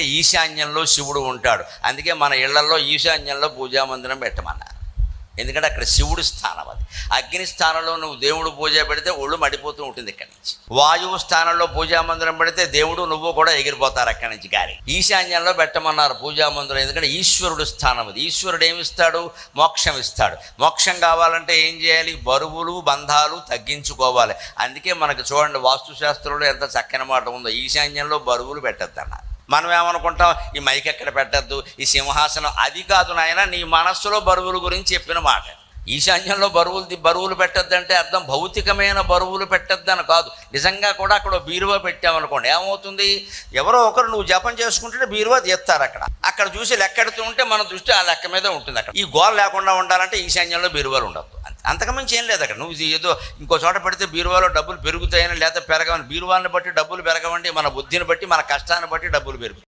ఈశాన్యంలో శివుడు ఉంటాడు. అందుకే మన ఇళ్ళలో ఈశాన్యంలో పూజా మందిరం పెట్టమన్నారు. ఎందుకంటే అక్కడ శివుడు స్థానం అది. అగ్ని స్థానంలో నువ్వు దేవుడు పూజ పెడితే ఒళ్ళు మడిపోతూ ఉంటుంది ఇక్కడి నుంచి. వాయువు స్థానంలో పూజా మందిరం పెడితే దేవుడు నువ్వు కూడా ఎగిరిపోతారు అక్కడి నుంచి గారి ఈశాన్యంలో పెట్టమన్నారు పూజా మందిరం. ఎందుకంటే ఈశ్వరుడు స్థానం అది. ఈశ్వరుడు ఏమిస్తాడు మోక్షం ఇస్తాడు. మోక్షం కావాలంటే ఏం చేయాలి? బరువులు బంధాలు తగ్గించుకోవాలి. అందుకే మనకు చూడండి వాస్తుశాస్త్రంలో ఎంత చక్కని మాట ఉందో. ఈశాన్యంలో బరువులు పెట్టద్దన్నారు. మనం ఏమనుకుంటాం ఈ మైక్ ఎక్కడ పెట్టద్దు ఈ సింహాసనం అది కాదు నాయన నీ మనస్సులో బరువుల గురించి చెప్పిన మాట. ఈశాన్యంలో బరువులు బరువులు పెట్టద్దంటే అర్థం భౌతికమైన బరువులు పెట్టద్దని కాదు. నిజంగా కూడా అక్కడ బీరువా పెట్టామనుకోండి. ఏమవుతుంది? ఎవరో ఒకరు నువ్వు జపం చేసుకుంటే బీరువా తీస్తారు అక్కడ. అక్కడ చూసి లెక్కెడుతూ ఉంటే మన దృష్టి ఆ లెక్క మీద ఉంటుంది అక్కడ. ఈ గోల లేకుండా ఉండాలంటే ఈశాన్యంలో బీరువాలు ఉండదు అంతకుమించి ఏం లేదు అక్కడ. నువ్వు ఏదో ఇంకో చోట పెడితే బీరువాలో డబ్బులు పెరుగుతాయని లేదా పెరగవని బీరువాన్ని బట్టి డబ్బులు పెరగవండి మన బుద్ధిని బట్టి మన కష్టాన్ని బట్టి డబ్బులు పెరుగుతాయి.